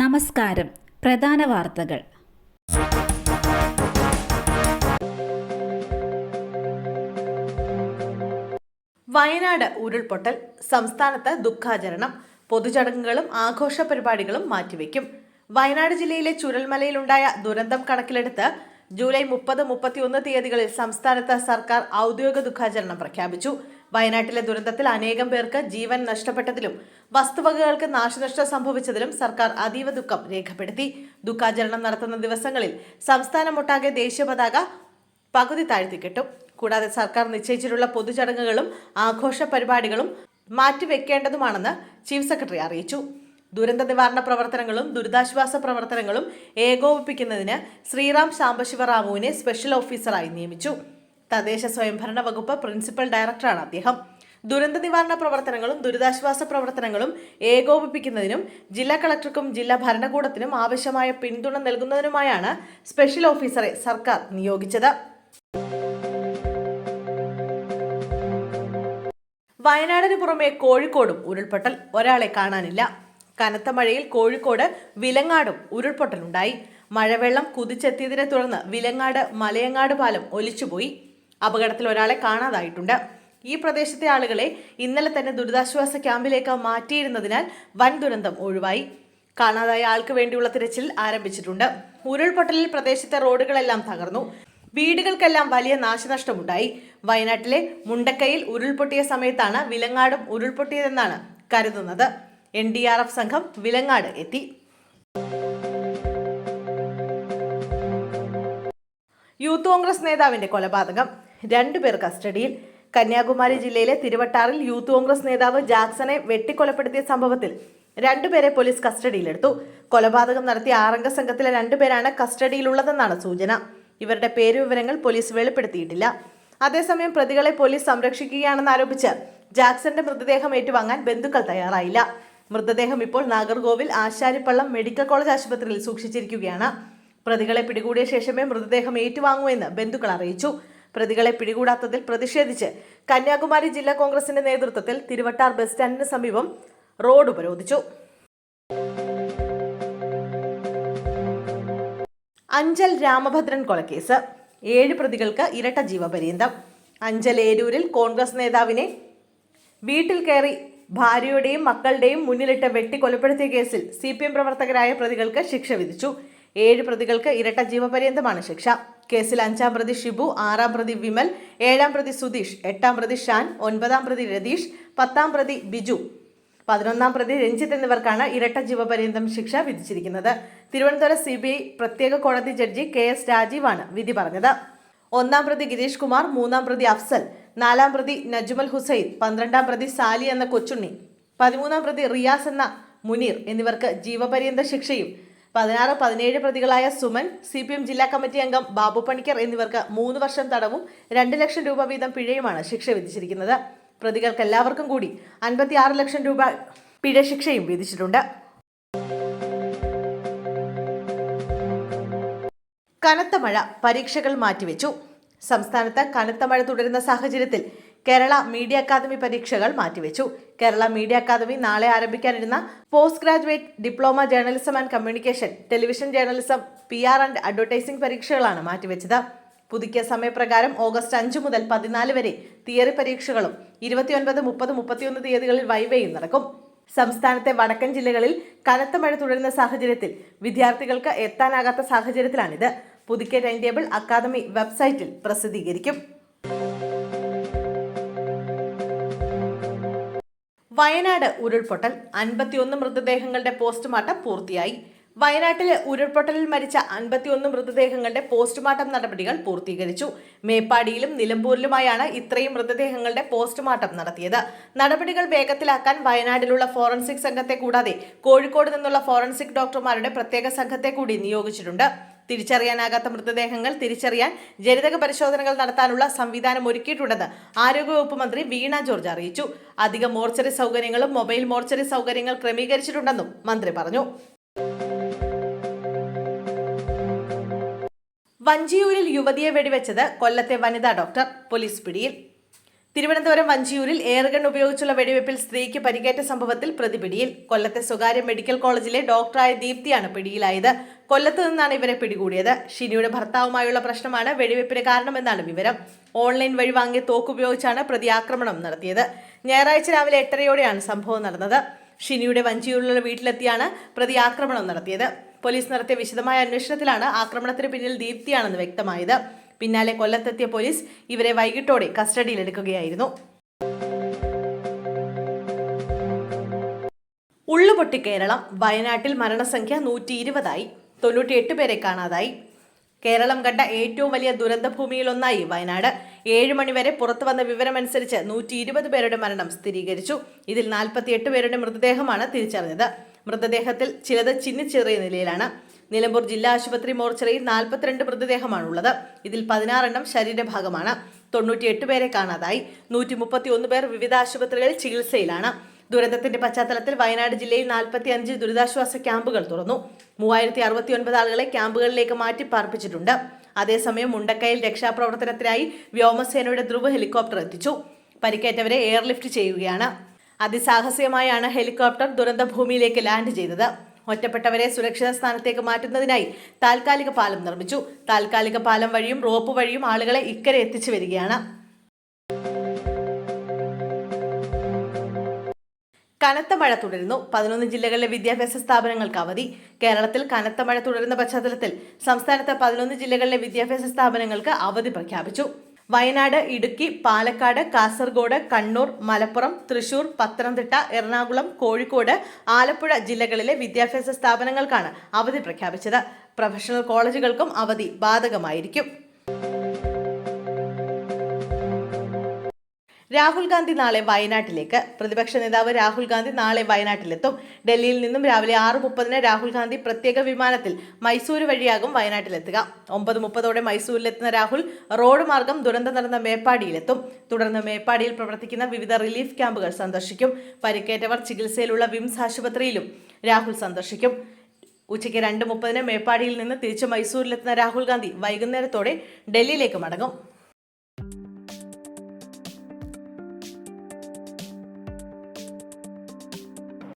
നമസ്കാരം. പ്രധാന വാർത്തകൾ. വയനാട് ഉരുൾപൊട്ടൽ സംസ്ഥാനത്ത് ദുഃഖാചരണം പൊതുചടങ്ങുകളും ആഘോഷ പരിപാടികളും മാറ്റിവെക്കും. വയനാട് ജില്ലയിലെ ചുരൽമലയിലുണ്ടായ ദുരന്തം കണക്കിലെടുത്ത് ജൂലൈ മുപ്പത് മുപ്പത്തിയൊന്ന് തീയതികളിൽ സംസ്ഥാനത്ത് സർക്കാർ ഔദ്യോഗിക ദുഃഖാചരണം പ്രഖ്യാപിച്ചു. വയനാട്ടിലെ ദുരന്തത്തിൽ അനേകം പേർക്ക് ജീവൻ നഷ്ടപ്പെട്ടതിലും വസ്തുവകകൾക്ക് നാശനഷ്ടം സംഭവിച്ചതിലും സർക്കാർ അതീവ ദുഃഖം രേഖപ്പെടുത്തി. ദുഃഖാചരണം നടത്തുന്ന ദിവസങ്ങളിൽ സംസ്ഥാനമൊട്ടാകെ ദേശീയ പതാക പകുതി താഴ്ത്തിക്കെട്ടും കൂടാതെ സർക്കാർ നിശ്ചയിച്ചിട്ടുള്ള പൊതുചടങ്ങുകളും ആഘോഷ പരിപാടികളും മാറ്റിവെക്കേണ്ടതുമാണെന്ന് ചീഫ് സെക്രട്ടറി അറിയിച്ചു. ദുരന്ത നിവാരണ പ്രവർത്തനങ്ങളും ദുരിതാശ്വാസ പ്രവർത്തനങ്ങളും ഏകോപിപ്പിക്കുന്നതിന് ശ്രീറാം സാംബശിവറാവുവിനെ സ്പെഷ്യൽ ഓഫീസറായി നിയമിച്ചു. തദ്ദേശ സ്വയംഭരണ വകുപ്പ് പ്രിൻസിപ്പൽ ഡയറക്ടറാണ് അദ്ദേഹം. ദുരന്ത നിവാരണ പ്രവർത്തനങ്ങളും ദുരിതാശ്വാസ പ്രവർത്തനങ്ങളും ഏകോപിപ്പിക്കുന്നതിനും ജില്ലാ കളക്ടർക്കും ജില്ലാ ഭരണകൂടത്തിനും ആവശ്യമായ പിന്തുണ നൽകുന്നതിനുമായാണ് സ്പെഷ്യൽ ഓഫീസറെ സർക്കാർ നിയോഗിച്ചത്. വയനാടിന് പുറമെ കോഴിക്കോടും ഉരുൾപൊട്ടൽ ഒരാളെ കാണാനില്ല. കനത്ത മഴയിൽ കോഴിക്കോട് വിലങ്ങാടും ഉരുൾപൊട്ടലുണ്ടായി. മഴവെള്ളം കുതിച്ചെത്തിയതിനെ തുടർന്ന് വിലങ്ങാട് മലയങ്ങാട് പാലം ഒലിച്ചുപോയി. അപകടത്തിൽ ഒരാളെ കാണാതായിട്ടുണ്ട്. ഈ പ്രദേശത്തെ ആളുകളെ ഇന്നലെ തന്നെ ദുരിതാശ്വാസ ക്യാമ്പിലേക്ക് മാറ്റിയിരുന്നതിനാൽ വൻ ദുരന്തം ഒഴിവായി. കാണാതായ ആൾക്ക് വേണ്ടിയുള്ള തിരച്ചിൽ ആരംഭിച്ചിട്ടുണ്ട്. ഉരുൾപൊട്ടലിൽ പ്രദേശത്തെ റോഡുകളെല്ലാം തകർന്നു. വീടുകൾക്കെല്ലാം വലിയ നാശനഷ്ടമുണ്ടായി. വയനാട്ടിലെ മുണ്ടക്കയിൽ ഉരുൾപൊട്ടിയ സമയത്താണ് വിലങ്ങാടും ഉരുൾപൊട്ടിയതെന്നാണ് കരുതുന്നത്. എൻ ഡി ആർ എഫ് സംഘം വിലങ്ങാട് എത്തി. യൂത്ത് കോൺഗ്രസ് നേതാവിന്റെ കൊലപാതകം. രണ്ടുപേർ കസ്റ്റഡിയിൽ. കന്യാകുമാരി ജില്ലയിലെ തിരുവട്ടാറിൽ യൂത്ത് കോൺഗ്രസ് നേതാവ് ജാക്സനെ വെട്ടിക്കൊലപ്പെടുത്തിയ സംഭവത്തിൽ രണ്ടുപേരെ പോലീസ് കസ്റ്റഡിയിലെടുത്തു. കൊലപാതകം നടത്തിയ ആറംഗ സംഘത്തിലെ രണ്ടുപേരാണ് കസ്റ്റഡിയിലുള്ളതെന്നാണ് സൂചന. ഇവരുടെ പേരുവിവരങ്ങൾ പോലീസ് വെളിപ്പെടുത്തിയിട്ടില്ല. അതേസമയം പ്രതികളെ പോലീസ് സംരക്ഷിക്കുകയാണെന്ന് ആരോപിച്ച് ജാക്സന്റെ മൃതദേഹം ഏറ്റുവാങ്ങാൻ ബന്ധുക്കൾ തയ്യാറായില്ല. മൃതദേഹം ഇപ്പോൾ നാഗർകോവിൽ ആശാരിപ്പള്ളം മെഡിക്കൽ കോളേജ് ആശുപത്രിയിൽ സൂക്ഷിച്ചിരിക്കുകയാണ്. പ്രതികളെ പിടികൂടിയ ശേഷമേ മൃതദേഹം ഏറ്റുവാങ്ങൂ എന്ന് ബന്ധുക്കൾ അറിയിച്ചു. പ്രതികളെ പിടികൂടാത്തതിൽ പ്രതിഷേധിച്ച് കന്യാകുമാരി ജില്ലാ കോൺഗ്രസിന്റെ നേതൃത്വത്തിൽ തിരുവട്ടാർ ബസ് സ്റ്റാൻഡിന് സമീപം റോഡ് ഉപരോധിച്ചു. അഞ്ചൽ രാമഭദ്രൻ കൊലക്കേസ്. ഏഴ് പ്രതികൾക്ക് ഇരട്ട ജീവപര്യന്തം. അഞ്ചൽ ഏരൂരിൽ കോൺഗ്രസ് നേതാവിനെ വീട്ടിൽ കയറി ഭാര്യയുടെയും മക്കളുടെയും മുന്നിലിട്ട് വെട്ടി കൊലപ്പെടുത്തിയ കേസിൽ സി പി എം പ്രവർത്തകരായ പ്രതികൾക്ക് ശിക്ഷ വിധിച്ചു. ഏഴ് പ്രതികൾക്ക് ഇരട്ട ജീവപര്യന്തമാണ് ശിക്ഷ. കേസിൽ അഞ്ചാം പ്രതി ഷിബു ആറാം പ്രതി വിമൽ ഏഴാം പ്രതി സുധീഷ് എട്ടാം പ്രതി ഷാൻ ഒൻപതാം പ്രതി രതീഷ് പത്താം പ്രതി ബിജു. പതിനൊന്നാം പ്രതി രഞ്ജിത്ത് എന്നിവർക്കാണ് ഇരട്ട ജീവപര്യന്തം ശിക്ഷ വിധിച്ചിരിക്കുന്നത്. തിരുവനന്തപുരം സി പ്രത്യേക കോടതി ജഡ്ജി കെ എസ് രാജീവാണ് വിധി പറഞ്ഞത്. ഒന്നാം പ്രതി ഗിരീഷ് കുമാർ മൂന്നാം പ്രതി അഫ്സൽ നാലാം പ്രതി നജ്മൽ ഹുസൈൻ പന്ത്രണ്ടാം പ്രതി സാലി എന്ന കൊച്ചുണ്ണി പതിമൂന്നാം പ്രതി റിയാസ് എന്ന മുനീർ എന്നിവർക്ക് ജീവപര്യന്ത ശിക്ഷയും പതിനാറ് പതിനേഴ് പ്രതികളായ സുമൻ സി പി എം ജില്ലാ കമ്മിറ്റി അംഗം ബാബു പണിക്കർ എന്നിവർക്ക് മൂന്ന് വർഷം തടവും രണ്ട് ലക്ഷം രൂപ വീതം പിഴയുമാണ് ശിക്ഷ വിധിച്ചിരിക്കുന്നത്. പ്രതികൾക്ക് എല്ലാവർക്കും കൂടി അൻപത്തി ആറ് ലക്ഷം രൂപ പിഴ ശിക്ഷയും വിധിച്ചിട്ടുണ്ട്. കനത്ത മഴ പരീക്ഷകൾ മാറ്റിവെച്ചു. സംസ്ഥാനത്ത് കനത്ത മഴ തുടരുന്ന സാഹചര്യത്തിൽ കേരള മീഡിയ അക്കാദമി പരീക്ഷകൾ മാറ്റിവെച്ചു. കേരള മീഡിയ അക്കാദമി നാളെ ആരംഭിക്കാനിരുന്ന post graduate diploma journalism and communication television journalism P R and advertising പരീക്ഷകളാണ് മാറ്റിവെച്ചത്. പുതുക്കിയ സമയപ്രകാരം ഓഗസ്റ്റ് അഞ്ച് മുതൽ പതിനാല് വരെ തിയറി പരീക്ഷകളും ഇരുപത്തിയൊൻപത് മുപ്പത് മുപ്പത്തിയൊന്ന് തീയതികളിൽ വൈവയും നടക്കും. സംസ്ഥാനത്തെ വടക്കൻ ജില്ലകളിൽ കനത്ത മഴ തുടരുന്ന സാഹചര്യത്തിൽ വിദ്യാർത്ഥികൾക്ക് എത്താനാകാത്ത സാഹചര്യത്തിലാണിത്. പുതുക്കിയ ടൈം ടേബിൾ അക്കാദമി വെബ്സൈറ്റിൽ പ്രസിദ്ധീകരിക്കും. വയനാട് ഉരുൾപൊട്ടൽ. അൻപത്തിയൊന്ന് മൃതദേഹങ്ങളുടെ പോസ്റ്റ്മോർട്ടം പൂർത്തിയായി. വയനാട്ടിലെ ഉരുൾപൊട്ടലിൽ മരിച്ച അൻപത്തിയൊന്ന് മൃതദേഹങ്ങളുടെ പോസ്റ്റ്മോർട്ടം നടപടികൾ പൂർത്തീകരിച്ചു. മേപ്പാടിയിലും നിലമ്പൂരിലുമായാണ് ഇത്രയും മൃതദേഹങ്ങളുടെ പോസ്റ്റ്മോർട്ടം നടത്തിയത്. നടപടികൾ വേഗത്തിലാക്കാൻ വയനാട്ടിലുള്ള ഫോറൻസിക് സംഘത്തെ കൂടാതെ കോഴിക്കോട് നിന്നുള്ള ഫോറൻസിക് ഡോക്ടർമാരുടെ പ്രത്യേക സംഘത്തെ കൂടി നിയോഗിച്ചിട്ടുണ്ട്. തിരിച്ചറിയാനാകാത്ത മൃതദേഹങ്ങൾ തിരിച്ചറിയാൻ ജനിതക പരിശോധനകൾ നടത്താനുള്ള സംവിധാനം ഒരുക്കിയിട്ടുണ്ടെന്ന് ആരോഗ്യവകുപ്പ് മന്ത്രി വീണ ജോർജ് അറിയിച്ചു. അധിക മോർച്ചറി സൗകര്യങ്ങളും മൊബൈൽ മോർച്ചറി സൗകര്യങ്ങൾ ക്രമീകരിച്ചിട്ടുണ്ടെന്നും മന്ത്രി പറഞ്ഞു. വഞ്ചിയൂരിൽ യുവതിയെ വെടിവെച്ചത് കൊല്ലത്തെ വനിതാ ഡോക്ടർ പോലീസ് പിടിയിൽ. തിരുവനന്തപുരം വഞ്ചിയൂരിൽ എയർഗൺ ഉപയോഗിച്ചുള്ള വെടിവെപ്പിൽ സ്ത്രീക്ക് പരിക്കേറ്റ സംഭവത്തിൽ പ്രതിപിടിയിൽ കൊല്ലത്തെ സ്വകാര്യ മെഡിക്കൽ കോളേജിലെ ഡോക്ടറായ ദീപ്തിയാണ് പിടിയിലായത്. കൊല്ലത്ത് നിന്നാണ് ഇവരെ പിടികൂടിയത്. ഷിനിയുടെ ഭർത്താവുമായുള്ള പ്രശ്നമാണ് വെടിവെപ്പിന് കാരണമെന്നാണ് വിവരം. ഓൺലൈൻ വഴി വാങ്ങിയ തോക്കുപയോഗിച്ചാണ് പ്രതി ആക്രമണം നടത്തിയത്. ഞായറാഴ്ച രാവിലെ എട്ടരയോടെയാണ് സംഭവം നടന്നത്. ഷിനിയുടെ വഞ്ചിയുള്ള വീട്ടിലെത്തിയാണ് പ്രതി ആക്രമണം നടത്തിയത്. പോലീസ് നടത്തിയ വിശദമായ അന്വേഷണത്തിലാണ് ആക്രമണത്തിന് പിന്നിൽ ദീപ്തിയാണെന്ന് വ്യക്തമായത്. പിന്നാലെ കൊല്ലത്തെത്തിയ പോലീസ് ഇവരെ വൈകിട്ടോടെ കസ്റ്റഡിയിലെടുക്കുകയായിരുന്നു. ഉള്ളുപൊട്ടി കേരളം. വയനാട്ടിൽ മരണസംഖ്യ നൂറ്റി ഇരുപതായി. തൊണ്ണൂറ്റിയെട്ട് പേരെ കാണാതായി. കേരളം കണ്ട ഏറ്റവും വലിയ ദുരന്തഭൂമിയിലൊന്നായി വയനാട്. ഏഴ് മണിവരെ പുറത്തു വന്ന വിവരമനുസരിച്ച് നൂറ്റി ഇരുപത് പേരുടെ മരണം സ്ഥിരീകരിച്ചു. ഇതിൽ നാൽപ്പത്തിയെട്ട് പേരുടെ മൃതദേഹമാണ് തിരിച്ചറിഞ്ഞത്. മൃതദേഹത്തിൽ ചിലത് ചിന്നിച്ചേറിയ നിലയിലാണ്. നിലമ്പൂർ ജില്ലാ ആശുപത്രി മോർച്ചറിയിൽ നാൽപ്പത്തിരണ്ട് മൃതദേഹമാണുള്ളത്. ഇതിൽ പതിനാറെണ്ണം ശരീരഭാഗമാണ്. തൊണ്ണൂറ്റിയെട്ട് പേരെ കാണാതായി. നൂറ്റി മുപ്പത്തി ഒന്ന് പേർ വിവിധ ആശുപത്രികളിൽ ചികിത്സയിലാണ്. ദുരന്തത്തിന്റെ പശ്ചാത്തലത്തിൽ വയനാട് ജില്ലയിൽ നാൽപ്പത്തി അഞ്ച് ദുരിതാശ്വാസ ക്യാമ്പുകൾ തുറന്നു. മൂവായിരത്തി അറുപത്തി ഒൻപത് ആളുകളെ ക്യാമ്പുകളിലേക്ക് മാറ്റി പാർപ്പിച്ചിട്ടുണ്ട്. അതേസമയം മുണ്ടക്കയിൽ രക്ഷാപ്രവർത്തനത്തിനായി വ്യോമസേനയുടെ ധ്രുവ ഹെലികോപ്റ്റർ എത്തിച്ചു. പരിക്കേറ്റവരെ എയർലിഫ്റ്റ് ചെയ്യുകയാണ്. അതിസാഹസികമായാണ് ഹെലികോപ്റ്റർ ദുരന്തഭൂമിയിലേക്ക് ലാൻഡ് ചെയ്തത്. ഒറ്റപ്പെട്ടവരെ സുരക്ഷിത സ്ഥാനത്തേക്ക് മാറ്റുന്നതിനായി താൽക്കാലിക പാലം നിർമ്മിച്ചു. താൽക്കാലിക പാലം വഴിയും റോപ്പ് വഴിയും ആളുകളെ ഇക്കരെ എത്തിച്ചു വരികയാണ്. കനത്ത മഴ തുടരുന്നു. പതിനൊന്ന് ജില്ലകളിലെ വിദ്യാഭ്യാസ സ്ഥാപനങ്ങൾക്ക് അവധി. കേരളത്തിൽ കനത്ത മഴ തുടരുന്ന പശ്ചാത്തലത്തിൽ സംസ്ഥാനത്തെ പതിനൊന്ന് ജില്ലകളിലെ വിദ്യാഭ്യാസ സ്ഥാപനങ്ങൾക്ക് അവധി പ്രഖ്യാപിച്ചു. വയനാട് ഇടുക്കി പാലക്കാട് കാസർഗോഡ് കണ്ണൂർ മലപ്പുറം തൃശൂർ പത്തനംതിട്ട എറണാകുളം കോഴിക്കോട് ആലപ്പുഴ ജില്ലകളിലെ വിദ്യാഭ്യാസ സ്ഥാപനങ്ങൾക്കാണ് അവധി പ്രഖ്യാപിച്ചത്. പ്രൊഫഷണൽ കോളേജുകൾക്കും അവധി ബാധകമായിരിക്കും. രാഹുൽ ഗാന്ധി നാളെ വയനാട്ടിലേക്ക്. പ്രതിപക്ഷ നേതാവ് രാഹുൽ ഗാന്ധി നാളെ വയനാട്ടിലെത്തും. ഡൽഹിയിൽ നിന്നും രാവിലെ ആറ് മുപ്പതിന് രാഹുൽ ഗാന്ധി പ്രത്യേക വിമാനത്തിൽ മൈസൂര് വഴിയാകും വയനാട്ടിലെത്തുക. ഒമ്പത് മുപ്പതോടെ മൈസൂരിലെത്തുന്ന രാഹുൽ റോഡ് മാർഗം ദുരന്തം നടന്ന മേപ്പാടിയിലെത്തും. തുടർന്ന് മേപ്പാടിയിൽ പ്രവർത്തിക്കുന്ന വിവിധ റിലീഫ് ക്യാമ്പുകൾ സന്ദർശിക്കും. പരിക്കേറ്റവർ ചികിത്സയിലുള്ള വിംസ് ആശുപത്രിയിലും രാഹുൽ സന്ദർശിക്കും. ഉച്ചയ്ക്ക് രണ്ട് മുപ്പതിന് മേപ്പാടിയിൽ നിന്ന് തിരിച്ച് മൈസൂരിലെത്തുന്ന രാഹുൽ ഗാന്ധി വൈകുന്നേരത്തോടെ ഡൽഹിയിലേക്ക് മടങ്ങും.